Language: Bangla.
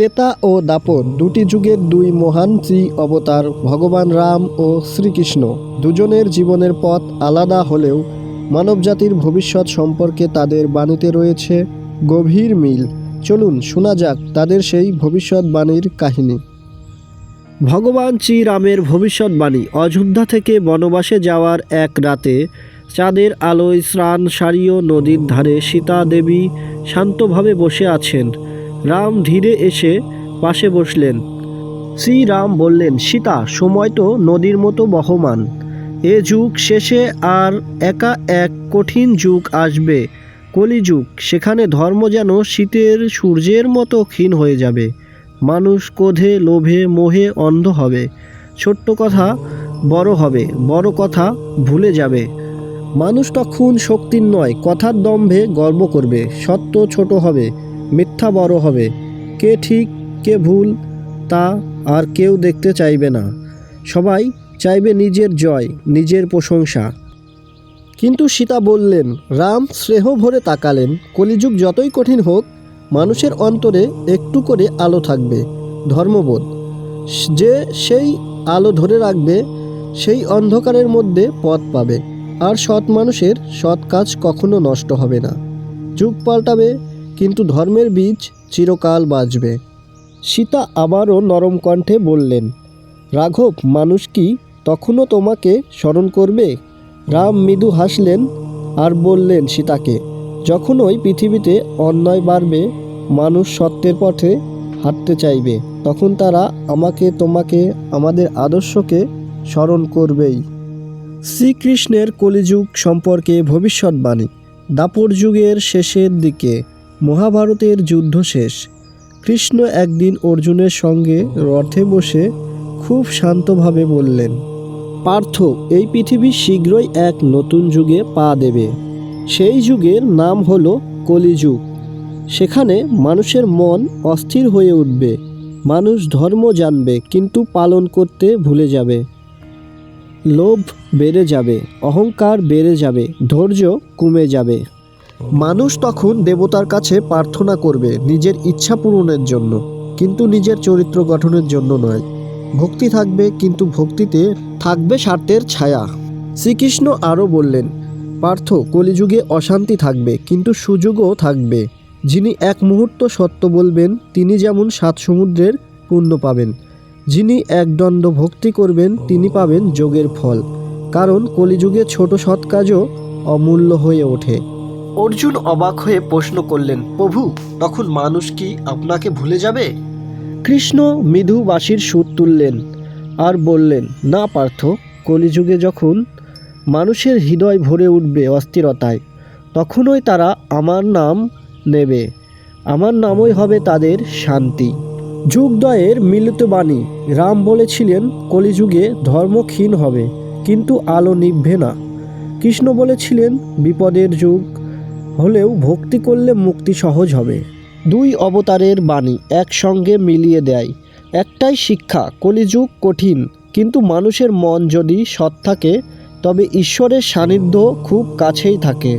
তেতা ও দাপর দুটি যুগের দুই মহান শ্রী অবতার, ভগবান রাম ও শ্রীকৃষ্ণ। দুজনের জীবনের পথ আলাদা হলেও মানবজাতির ভবিষ্যৎ সম্পর্কে তাদের বাণীতে রয়েছে গভীর মিল। চলুন শোনা যাক তাদের সেই ভবিষ্যৎবাণীর কাহিনী। ভগবান শ্রীরামের ভবিষ্যৎবাণী অযোধ্যা থেকে বনবাসে যাওয়ার এক রাতে চাঁদের আলোয় স্নান সারিও নদীর ধারে সীতা দেবী শান্তভাবে বসে আছেন। রাম ধীরে এসে পাশে বসলেন। শ্রীরাম বললেন, সীতা, সময় তো নদীর মতো বহমান। এ যুগ শেষে আর একা এক কঠিন যুগ আসবে। কলিযুগ, সেখানে ধর্ম যেন শীতের সূর্যের মতো ক্ষীণ হয়ে যাবে। মানুষ কোধে লোভে, মোহে অন্ধ হবে। ছোট্ট কথা বড় হবে, বড় কথা ভুলে যাবে। মানুষ তখন শক্তির নয়, কথার দম্ভে গর্ব করবে। সত্য ছোট হবে। মিথ্যা বড় হবে। কে ঠিক, কে ভুল, তা আর কেউ দেখতে চাইবে না। সবাই চাইবে নিজের জয়, নিজের প্রশংসা। কিন্তু সীতা বললেন, রাম স্নেহ ভরে তাকালেন। কলিযুগ যতই কঠিন হোক, মানুষের অন্তরে একটু করে আলো থাকবে, ধর্মবোধ। যে সেই আলো ধরে রাখবে, সেই অন্ধকারের মধ্যে পথ পাবে। আর সৎ মানুষের সৎ কাজ কখনো নষ্ট হবে না। যুগ পাল্টাবে কিন্তু ধর্মের বীজ চিরকাল বাঁচবে। সীতা আবারও নরম কণ্ঠে বললেন, রাঘব, মানুষ কি তখনও তোমাকে স্মরণ করবে? রাম মৃদু হাসলেন আর বললেন সীতাকে যখন ওই পৃথিবীতে অন্যায় বাড়বে, মানুষ সত্যের পথে হাঁটতে চাইবে, তখন তারা আমাকে, তোমাকে, আমাদের আদর্শকে স্মরণ করবেই। শ্রীকৃষ্ণের কলিযুগ সম্পর্কে ভবিষ্যৎবাণী, দাপর যুগের শেষের দিকে। মহাভারতের যুদ্ধ শেষ। কৃষ্ণ একদিন অর্জুনের সঙ্গে রথে বসে খুব শান্তভাবে বললেন, পার্থ, এই পৃথিবী শীঘ্রই এক নতুন যুগে পা দেবে। সেই যুগের নাম হলো কলিযুগ। সেখানে মানুষের মন অস্থির হয়ে উঠবে। মানুষ ধর্ম জানবে, কিন্তু পালন করতে ভুলে যাবে। লোভ বেড়ে যাবে, অহংকার বেড়ে যাবে, ধৈর্য কমে যাবে। মানুষ তখন দেবতার কাছে প্রার্থনা করবে নিজের ইচ্ছা পূরণের জন্য, কিন্তু নিজের চরিত্র গঠনের জন্য নয়। ভক্তি থাকবে, কিন্তু ভক্তিতে থাকবে স্বার্থের ছায়া। শ্রীকৃষ্ণ আরও বললেন, পার্থ, কলিযুগে অশান্তি থাকবে, কিন্তু সুযোগও থাকবে। যিনি এক মুহূর্ত সত্য বলবেন, তিনি যেমন সাত সমুদ্রের পুণ্য পাবেন। যিনি একদণ্ড ভক্তি করবেন, তিনি পাবেন যোগের ফল। কারণ কলিযুগে ছোট সৎ কাজও অমূল্য হয়ে ওঠে। অর্জুন অবাক হয়ে প্রশ্ন করলেন, প্রভু, তখন মানুষ কি আপনাকে ভুলে যাবে? কৃষ্ণ মৃদু বাঁশির সুর তুললেন আর বললেন, না, পার্থ। কলিযুগে যখন মানুষের হৃদয় ভরে উঠবে অস্থিরতায়, তখনই তারা আমার নাম নেবে। আমার নামই হবে তাদের শান্তি। যুগদয়ের মিলিত বাণী, রাম বলেছিলেন, কলিযুগে ধর্ম ক্ষীণ হবে, কিন্তু আলো নিভবে না। কৃষ্ণ বলেছিলেন, বিপদের যুগ হলেও ভক্তি করলে মুক্তি সহজ হবে। দুই অবতারের বাণী একসঙ্গে মিলিয়ে দেয়। একটাই শিক্ষা, কলিযুগ কঠিন, কিন্তু মানুষের মন যদি সৎ থাকে, তবে ঈশ্বরের সান্নিধ্য খুব কাছেই থাকে।